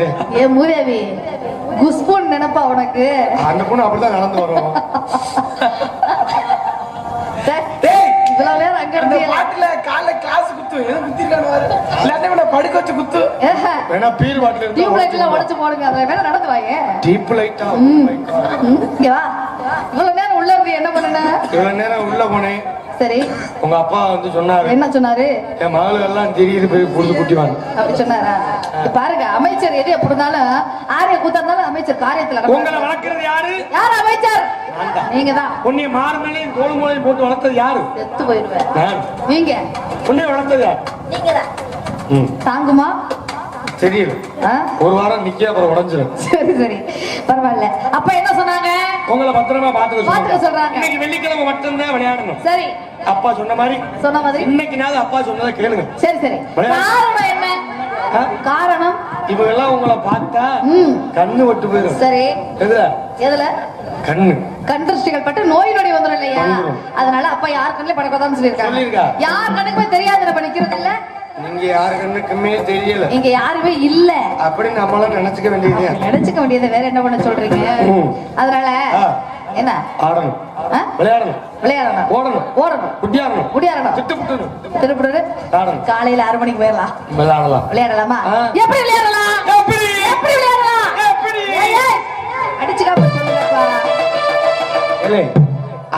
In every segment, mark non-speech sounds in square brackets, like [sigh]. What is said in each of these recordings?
மாத்திட்டாங்களே ஏ மூதேவி குஸ்பூன் நினைப்பா உனக்கு. அந்த பொண்ணு அப்படிதான் நடந்து வரும். இவ்வளவு நேரம் அங்க அந்த இருந்தியே பாட்டுல காலைல கிளாஸ் குத்து எது குத்திருக்கானு பாரு. இல்லாட்டி இவனை படுக்க வச்சு குத்து. வேணா பீர் பாட்டில் டியூப் லைட் எல்லாம் உடைச்சு போடுங்க அதுல வேணா நடந்து வாங்க. டீப் லைட்டா ம், இங்க வா. இவ்வளவு நேரம் உள்ள இருந்து என்ன பண்ணுன? இவ்வளவு நேரம் உள்ள போனேன். சரி. உங்க அப்பா வந்து சொன்னாரு என்ன சொன்னாரு? என் மகள் எல்லாம் தெரியுது போய் புடிச்சு குட்டிவாங்க. அப்படி சொன்னாரா? பாருங்க அமைச்சர் எது எப்படி இருந்தாலும் ஆரிய கூத்தா இருந்தாலும் அமைச்சர் காரியத்துல. உங்களை வளர்க்கறது யாரு? யார் அமைச்சர்? நீங்க தான் உன்னைய மார்மலையும் கோலுமலையும் போட்டு வளர்த்தது யாரு? செத்து போயிடுவேன். நான் நீங்க. உன்னைய வளர்த்தது நீங்க தான் ம். தாங்குமா? ஒரு வாரம் நிக்க அப்புறம் உடஞ்சிரும். சரி சரி. பரவாயில்ல. அப்ப என்ன சொன்னாங்க? உங்களை பத்திரமா பாத்துக்க பாத்துக்க சொல்றாங்க. இன்னைக்கு வெள்ளிக்கிழமை மட்டும்தான் விளையாடணும். சரி. அப்பா சொன்ன மாதிரி சொன்ன மாதிரி? இன்னைக்கு நாள் அப்பா சொன்னதை கேளுங்க. சரி சரி. காரணம்? இவங்க எல்லாம் உங்களை பார்த்தா கண்ணு விட்டு போயிடும். சரி. எதுல? எதுல? கண்ணு. கண்திருஷ்டிகள் பட்டு நோய் நொடி வந்துடும் இல்லையா. அதனால அப்பா யார் கண்ணிலே படக்கூடாதுன்னு சொல்லியிருக்கா. சொல்லியிருக்காங்க யார் கண்ணுக்குமே தெரியாத நம்ம நிக்கிறது இல்ல. நீங்க யாரு கண்ணுக்குமே தெரியல. இங்க யாருமே இல்ல. அப்படி நம்மளாம் நினைச்சுக்க வேண்டியது நினைச்சுக்க வேண்டியது வேற என்ன பண்ண சொல்றீங்க. அதனால. என்ன? ஆடணும். ஆ? விளையாடணும். விளையாடணும். ஓடணும். ஓடணும். குட்டியாடணும். முடியாடணும் திட்டு புட்டணும் திருப்பிடு ஆடணும். காலையில ஆறு மணிக்கு போயிடலாம். விளையாடலாம். விளையாடலாமா. எப்படி விளையாடலாம்? எப்படி எப்படி விளையாடலாம்? எப்படி? அடிச்சுக்காம சொல்லுங்கப்பா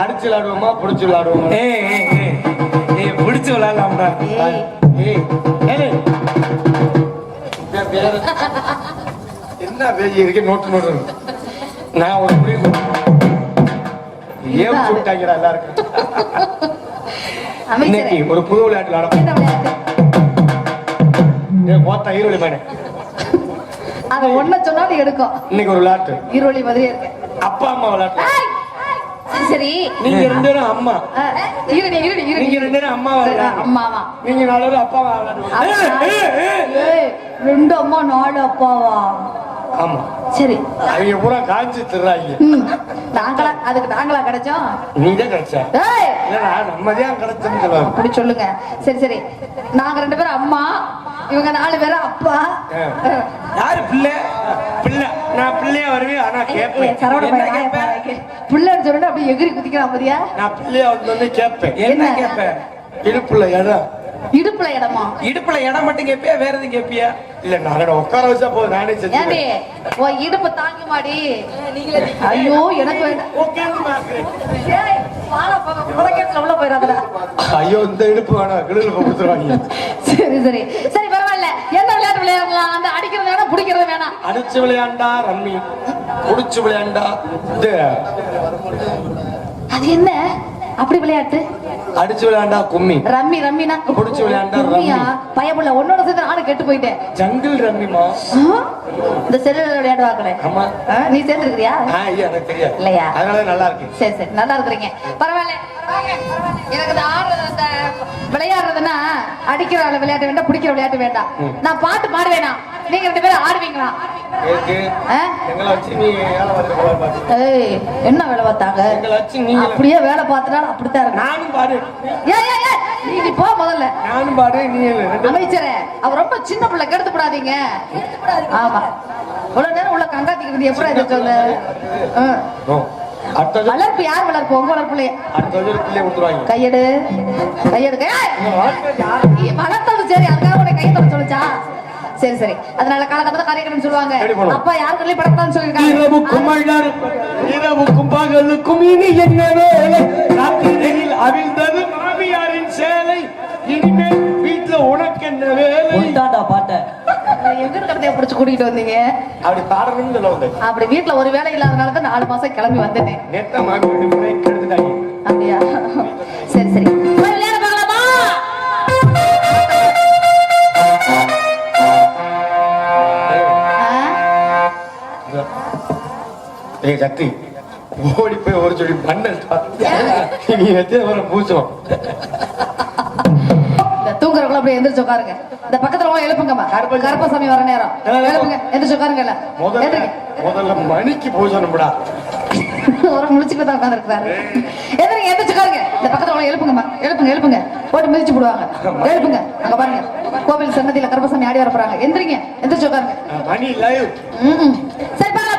அடிச்சு விளையாடுவோமா புடிச்சு விளையாடுவோமா? ஏய் ஏய் ஏய். ஏய் பிடிச்சு விளையாடலாம்டா. ஏய். ஏய் என்ன பேஜி இருக்கு? Note note. நான் ஒரு முடிவு சொல்லிட்டாங்கடா எல்லாருக்கும்? இன்னைக்கு ஒரு புது விளையாட்டு? ஏன் மொத்த ஈரோடு மேனே அத ஒன்ன சொன்னாலும் எடுக்கும். இன்னைக்கு ஒரு விளையாட்டு. ஈரோலி இருக்கு. அப்பா அம்மா விளையாட்டு. சரி நீங்க ரெண்டு பேரும் அம்மா. இருடி இருடி இருடி. நீங்க ரெண்டு பேரும் அம்மா அம்மாவா நீங்க நாலு பேரும் அப்பாவா ரெண்டு அம்மா நாலு அப்பாவா? ஆமா. சரி. அவங்க பூரா காய்ச்சி திர்றாங்க. நாங்களா அதுக்கு நாங்களா கிடைச்சோம்? நீ தான் கிடைச்சா இல்லடா நம்ம தான் கிடைச்சோன்னு சொல்லுவாங்க. அப்படி சொல்லுங்க. சரி சரி. நாங்க ரெண்டு பேரும் அம்மா இவங்க நாலு பேரும் அப்பா. யாரு பிள்ளை? பிள்ளை. நான் பிள்ளையா வருவேன் ஆனா கேட்பேன். சரவண? பிள்ளைன்னு சொல்லிட்டு அப்படியே எகிரி குதிக்கிறான் பாத்தியா? நான் பிள்ளையா வந்து கேட்பேன். என்ன? கேப்ப இடுப்புல இடம் இடுப்புல இடமா? இடுப்புல இடம் மட்டும் கேப்பியா? வேற எதுவும் கேப்பியா? இல்ல நான் உட்கார வச்சா போதும். நானே ஏண்டி செஞ்சு உன் இடுப்பு தாங்கி மாடி. ஐயோ எனக்கு ஐயோ இந்த இடுப்பு வேணாம். கிடுல கொடுத்துருவாங்க. சரி சரி. சரி பரவாயில்ல. எந்த விளையாட்டு விளையாடலாம்? அந்த அடிக்கிறது வேணாம் பிடிக்கிறது வேணாம். அடிச்சு விளையாண்டா ரம்மி. குடிச்சு விளையாண்டா. இது. அது என்ன? அப்படி விளையாட்டு? அடிச்சு விளையாண்டா கும்மி. ரம்மி ரம்மினா? புடிச்சு விளையாண்டா ரம்மியா ரம்மி. பயமுள்ள உன்னோட சேர்ந்து நானும் கெட்டு போயிட்டேன். ஜங்கிள் ரம்மிமா? இந்த செல்லுல விளையாடுவாங்களே. ஆமா. நீ ஐயா எனக்கு தெரியாது. இல்லையா? அதனால நல்லா இருக்கு சரி சரி நல்லா இருக்கிறீங்க. பரவாயில்ல. எனக்கு இந்த விளையாடுறதுன்னா அடிக்கிற விளையாட்டு வேண்டாம் பிடிக்கிற விளையாட்டு வேண்டாம். நான் பாட்டு பாடுவேனா? நீங்க ரெண்டு பேரும் ஆடுவீங்களா? என்ன வேலை பார்த்தாங்க? அப்படியே வேலை பார்த்துட்டாலும் அப்படித்தான் இருக்கு. நானும் பாடு. நீ போ முதல்ல. நானும் பாடு நீ அமைச்சரே அவர் ரொம்ப சின்ன பிள்ளை கெடுத்து விடாதீங்க ஆமா. இவ்வளவு நேரம் உள்ள கங்காத்திக்கிறது எப்படி சொல்லு? வளர்ப்பு யார் வளர்ப்பு? உங்க கொடுத்துருவாங்க. கையெடு. வளர்த்தது சரி அதுக்காக உன்னை கை தொட சொல்லுச்சா சரி சரி. அதனால காலகட்டத்தை காரியக்கணும்னு சொல்லுவாங்க. அப்பா யாருக்குள்ளே படத்தான்னு இரவுக்கும் சொல்லிருக்காங்க அழறு, இரவுக்கும் பகலுக்கும் இனி என்ன வேலை? ராத்திரியில் அவிழ்ந்தது மாமியாரின் சேலை இனிமேல் உனக்கு என்ன வேலை? உண்டாண்டா பாட்ட. எங்க இருக்கிறதைய பிடிச்சு கூட்டிட்டு வந்தீங்க? அப்படி பாடணும்னு சொல்ல வந்தேன். அப்படி வீட்டுல ஒரு வேலை இல்லாதனால தான் நாலு மாசம் கிளம்பி வந்துட்டேன். நேத்த மாமி வீட்டு போய் கெடுத்துட்டாங்க. அப்படியா? சரி சரி. போய் விளையாட பார்க்கலாமா? ஆ? ஏய் கத்தி ஓடி போய் ஒரு சொல்லி மண்ணல் நீ வச்சு அப்படியே எந்திரிச்சு உட்காருங்க. இந்த பக்கத்துல உள்ள எழுப்புங்கம்மா. கருப்பசாமி. வர நேரம். எழுப்புங்க. எந்திரிச்சு உட்காருங்க எல்லாம் முதல்ல மணிக்கு பூசணும்டா ஒரு முழிச்சுட்டு தான் உட்காந்துருக்காரு எந்திரிங்க எந்திரிச்சு உட்காருங்க. இந்த பக்கத்துல எழுப்புங்கம்மா. எழுப்புங்க எழுப்புங்க. போட்டு மிதிச்சு போடுவாங்க. எழுப்புங்க. அங்க பாருங்க. கோவில் சன்னதியில கருப்பசாமி ஆடி வர போறாங்க எந்திரிங்க. எந்திரிச்சு உட்காருங்க. மணி லைவ். சரி போலாம்.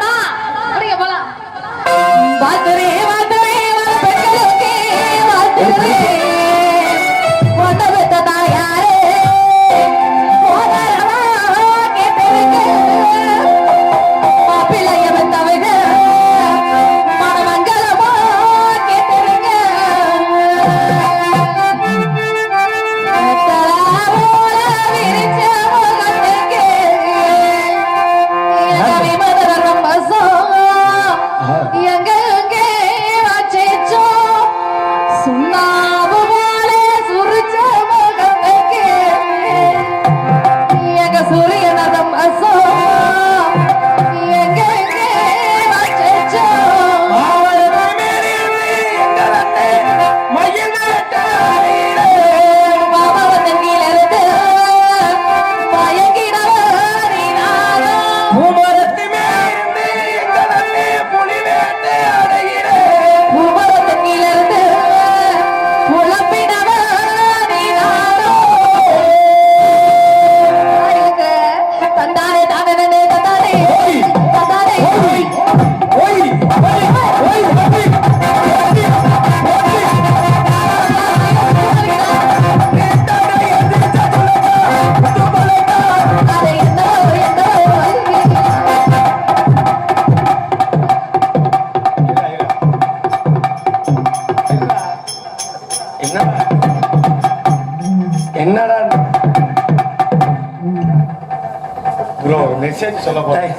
சொல்ல போறேன்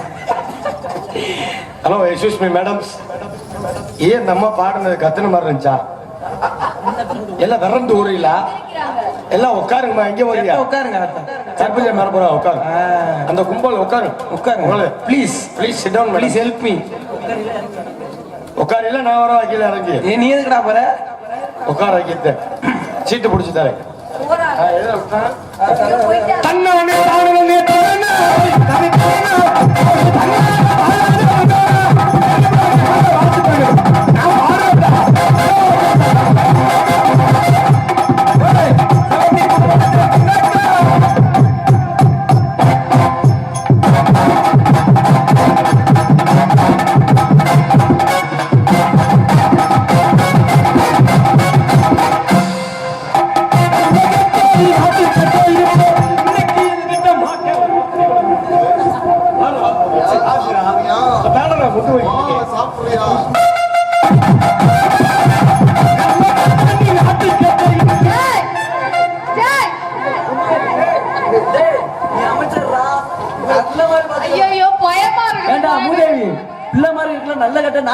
ஹலோ எக்ஸ்கூஸ் மீ மேடம்ஸ் ஏன் நம்ம பாடுனது கத்துன மாதிரி இருந்துச்சா? எல்லாம் விரண்டு ஊரில எல்லாம் உட்காருங்கம்மா எங்க வரியா உட்காருங்க சர்பஞ்ச மரபுரா உட்காரு. அந்த கும்பல் உட்காரு. உட்காருங்க. Please please sit down please help me உட்கார இல்ல நான் வர கீழே இறங்கி. ஏ நீ எதுக்குடா போற? உட்கார வைக்கிறேன் சீட்டு பிடிச்சி தரேன். ஆ, எதுல விட்டேன்?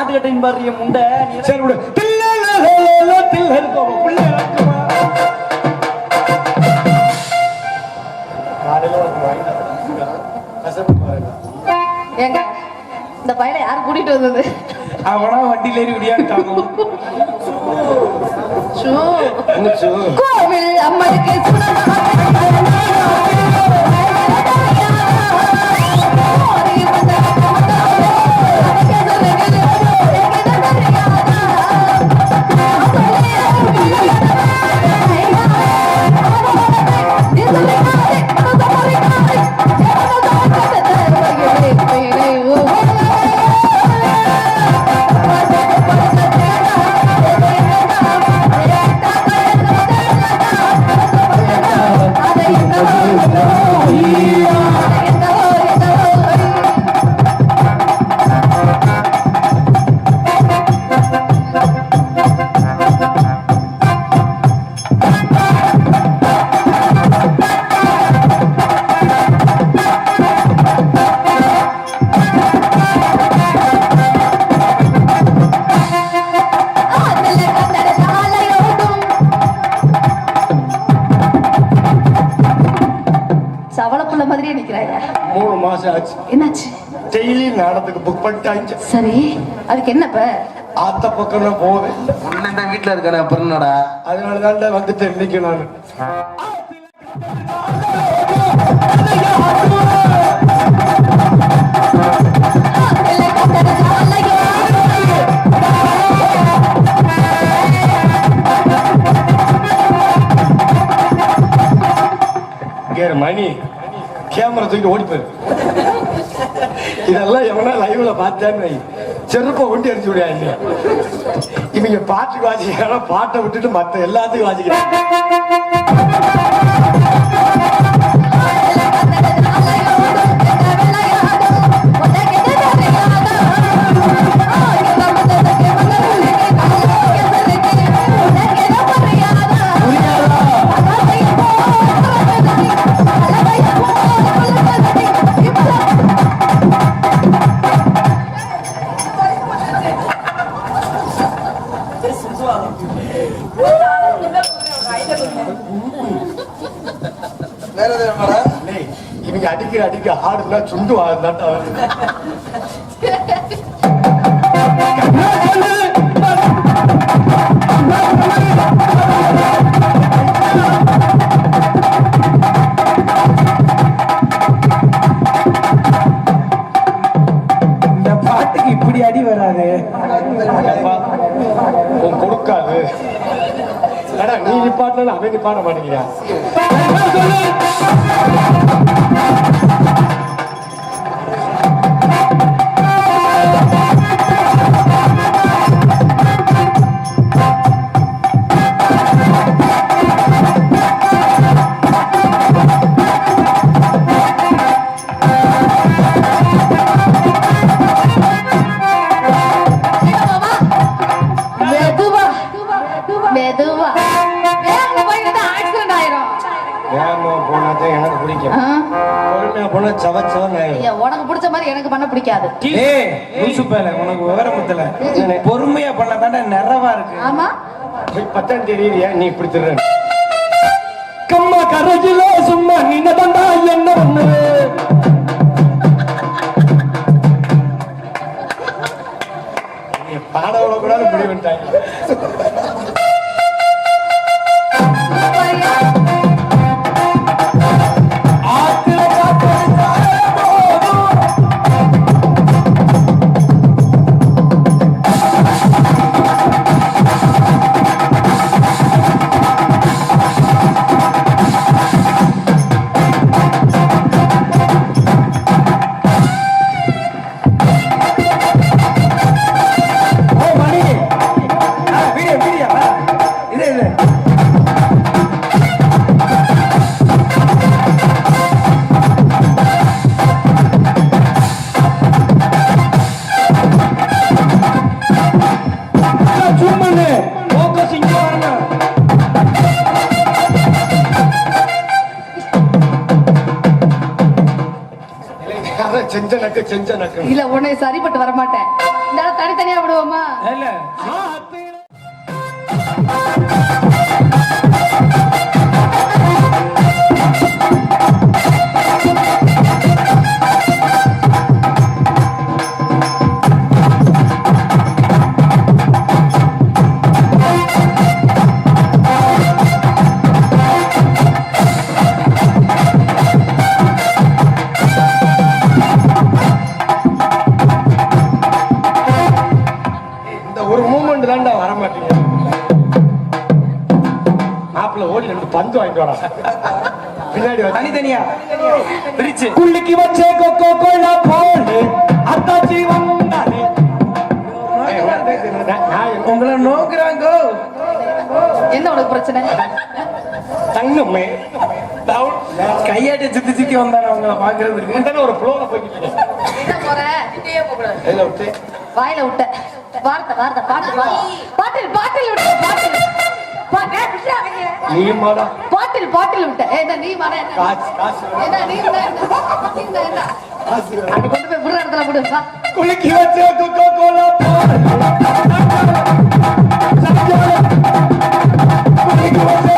நல்ல கட்ட நாட்டு கட்டையும் பாரு முண்டை சரி விடு தில்லல். புள்ள. ஏங்க இந்த பையனை யார் கூட்டிட்டு வந்தது அவனா வண்டியில ஏறி. என்னச்சு? கோவில் அம்மனுக்கு பண்ணிட்டாங்க சரி அதுக்கு என்னப்ப ஆத்த பக்கம் போவேன். இந்த வீட்டுல இருக்கானே அப்புறம் என்னடா? அதனால தான் வந்துட்டு இன்னைக்கு நான். கேரு மணி. கேமரா தூக்கிட்டு ஓடி போயிரு. இதெல்லாம் எவனா லைவ்ல பார்த்தேன்னு வை. செருப்பை கொண்டு அடிச்சு விடியா இல்லையா இவங்க பாட்டுக்கு வாசிக்கிறாங்க பாட்டை விட்டுட்டு மத்த எல்லாத்துக்கும் வாசிக்கிறாங்க அடிக்க ஆடுனா சுண்டு வாழ்ந்தாட்டா இந்த பாட்டுக்கு இப்படி அடி வராது. உன் கொடுக்காது. நீ நிப்பாட்டினா அவன் நிப்பாட்ட மாட்டேங்கிறா போய் பத்தாம் தெரியுறியா நீ இப்படி திருற செஞ்ச இல்ல உன்னை சரிப்பட்டு வர மாட்டேன் இந்த தனித்தனியா விடுவோமா? இல்ல. வாங்கிட்டு வரா பின்னாடி தனித்தனியா? பிரிச்சு. குள்ளிக்கு வச்சே கொக்கோ கோலா போடு அத்தாச்சி வந்தானே உங்களை நோக்குறாங்க. என்ன உனக்கு பிரச்சனை? தங்கம்மே கையாட்டி சுத்தி சுத்தி வந்தானே உங்களை பாக்குறதுக்கு? ஒரு ஃப்ளோல போய்கிட்டு வாயில விட்ட. வார்த்தை வார்த்தை பாட்டு பாட்டில் பாட்டில் விட்ட பாட்டில். நீ மாடா பாட்டில் பாட்டில் விட்ட. என்ன நீ என்ன? காசு காசு என்ன நீ என்ன காசு அது கொண்டு போய் விடுற இடத்துல விடு வா. குளிக்கி வச்ச கொக்கோ கோலா இந்த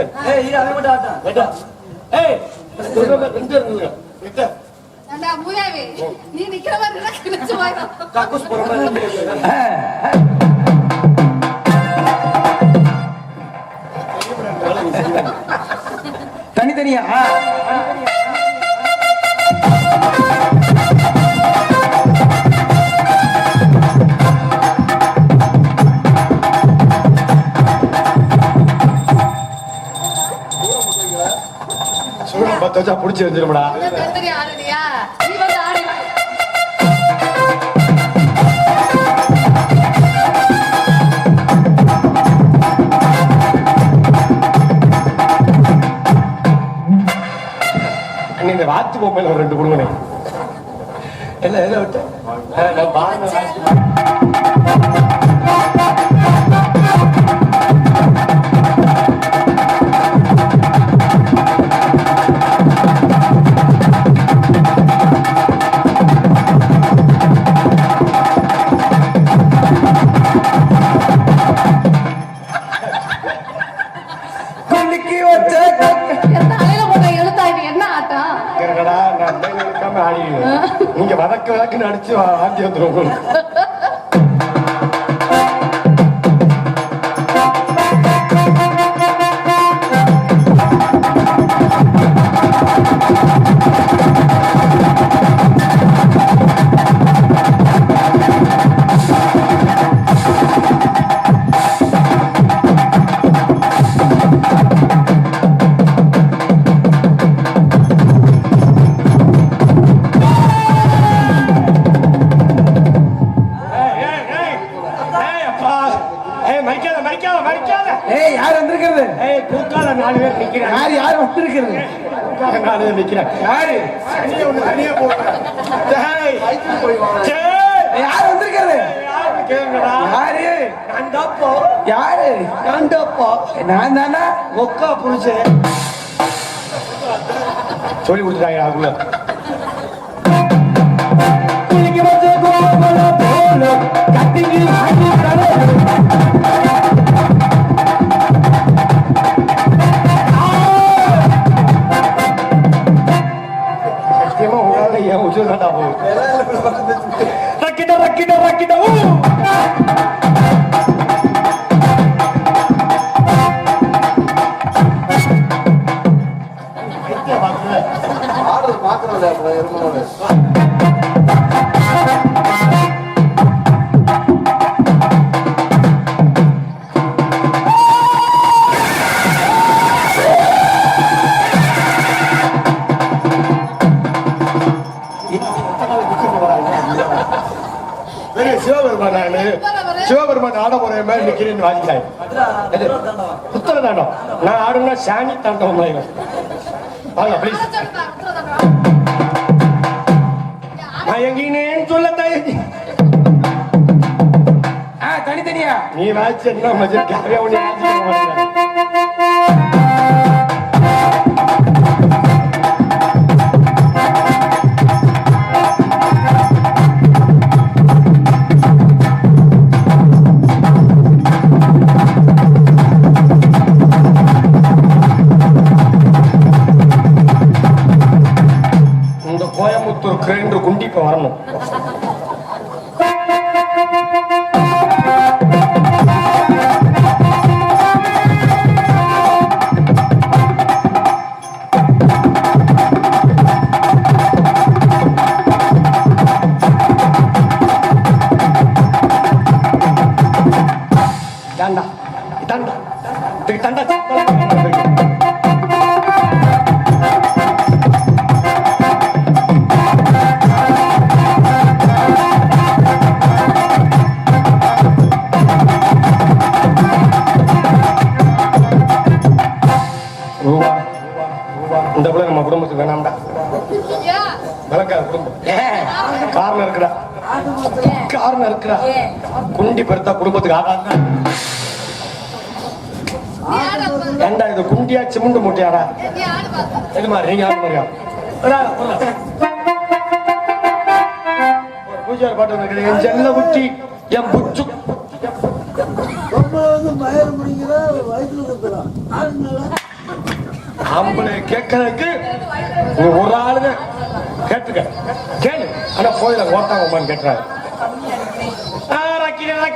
பொசிஷன் ஏய் இரு அவன் மட்டும் ஆட்டம் கேட்டா ஏய் ரெண்டு இருங்க கேட்டா ஏண்டா, மூதேவி, நீ நிக்கிற மாதிரி கிழிச்சு போயிடும். காக்கூஸ் போற மாதிரி. [laughs] தனித்தனியா வச்சா புடிச்சு என்ன? நீ வந்து ஆடு. அண்ணே இந்த வாத்து பொம்மையில ஒரு ரெண்டு கொடுங்கண்ணே என்ன எதை விட்டு நான் பாருங்க நீங்க வதக்கு வதக்குன்னு அடிச்சு வா- வாந்தி வந்திருக்கிறது தூக்கால நாலு யாரு தனியா ஒண்ணு தனியா போடுறேன். யார் வந்திருக்கிறது யாரு நான் யாரு நான் நான் தானா ஒக்கா சொல்லி கொடுத்துட்டாங்க அதுக்குள்ள என் உசுர் தாண்டா போகுது ரக்கிட ரக்கிட ரக்கிட ஊ ஆர்டர் பாக்குறோம்ல சிவபெருமான் ஆட போற மாதிரி நிக்கிறேன்னு வாங்கிட்டாய் எது புத்தர தாண்டம் நான் ஆடுனா சாணி தாண்டவம் ஆயிடும் வாங்க ப்ளீஸ் மயங்கினேன்னு சொல்ல தயங்கி தனித்தனியா நீ வாய்ச்சி என்ன மஜர் கேரியா ஒண்ணு கோயம்புத்தூர் குண்டி இப்போ வரணும். இருக்குடா குண்டி பெருத்தா குடும்பத்துக்கு ஆகாது ஏண்டா இது குண்டியா சிமுண்டு மூட்டையாடா? இது மாதிரி நீங்க ஆடு மாதிரியா? பூஜாரி பாட்டு வந்திருக்குது என் செல்ல குட்டி என் புச்சு. வந்து ஆம்பளை கேட்கறதுக்கு ஒரு ஆளுங்க கேட்டுக்க. கேளு. ஆனா கோயில ஓட்டாங்கம்மான்னு கேட்டுறாரு.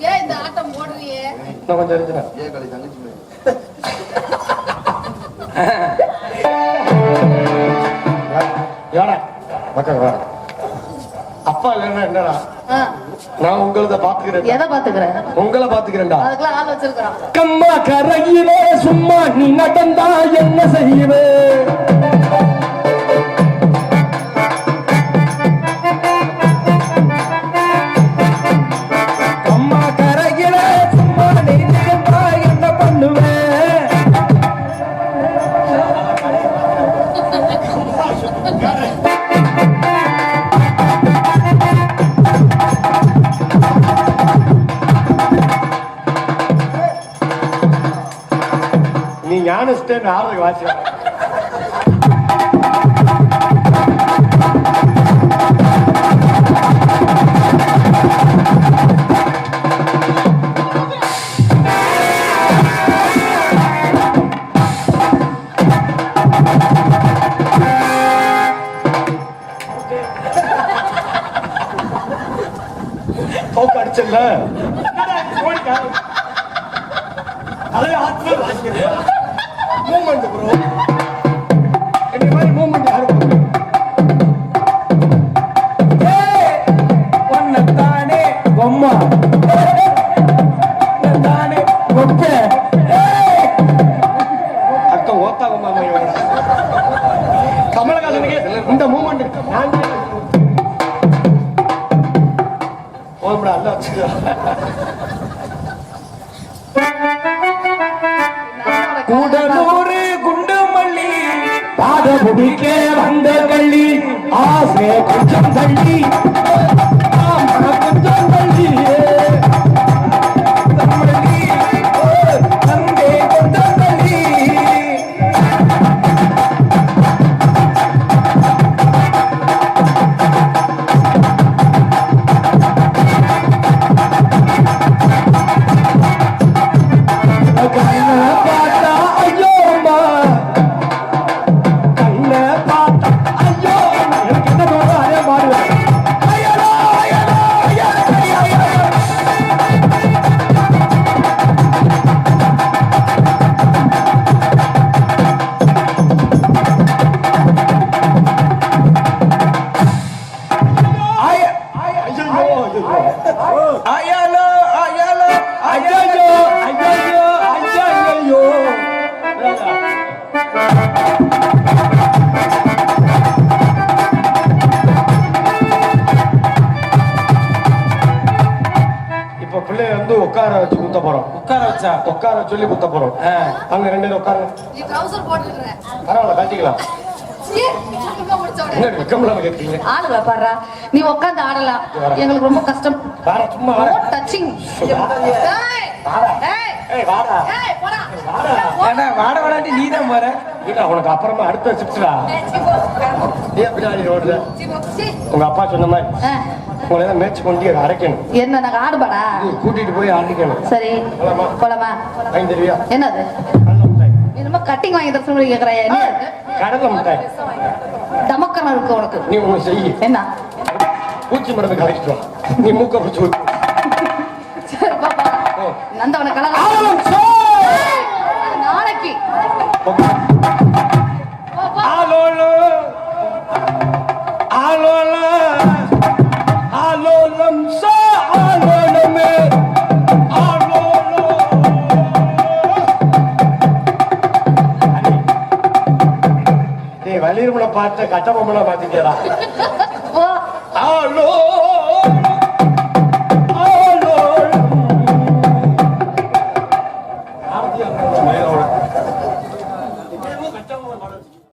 இந்த ஆட்டம் போடுறியே? நான் கொஞ்சம் இருந்துனா ஏன் களி தங்கச்சி மேல. யாரா மக்கள் வா அப்பா இல்லைன்னா என்னடா? நான் உங்களத பாத்துக்கிறேன் எதை பாத்துக்கிற உங்களை பாத்துக்கிறேன்டா அதுக்கெல்லாம் ஆள் வச்சிருக்கான் கம்மா கரையிலே சும்மா நீ நடந்தா என்ன செய்வே? நீ ஞானஸ்டே நாளைக்கு வாசியா போக்கு அடிச்சல ஓம்படா அல்ல வச்சுக்கோ கூடலூரு குண்டுமல்லி பாத புடிக்க வந்த கள்ளி ஆசை கொஞ்சம் தள்ளி. உட்கார சொல்லி குத்த போறோம். அங்க ரெண்டு பேரும் உட்காருங்க. பரவாயில்ல கட்டிக்கலாம். நீ உட்காந்து ஆடலாம். எங்களுக்கு ரொம்ப கஷ்டம். டச்சிங் ஏய் வாடா. வாடாட்டி நீ தான் போற. உனக்கு அப்புறமா அடுத்த சிப்ஸ்டா நீ பின்னாடி உங்க அப்பா சொன்ன மாதிரி. உங்களை மேட்ச் கொண்டு அரைக்கணும். என்ன நாங்க ஆடுபாடா கூட்டிட்டு போய் அரைக்கணும். சரி போலாமா? வாங்கி தருவியா என்னது? என்னமோ கட்டிங் வாங்கி தர சொல்லி கேக்குறாயா என்ன? கடலை மிட்டாய். தமக்கனம் இருக்கு உனக்கு. நீ ஒண்ணு செய்யி. என்ன? பூச்சி மருந்து கரைச்சிட்டு வா. நீ மூக்க பிடிச்சி ஊத்து. சரி பாப்பா. நந்தவன கலக ஆலம் சோ! நாளைக்கு. தளிர்மலை பார்த்த கட்டபொம்மலை பார்த்துக்கிறா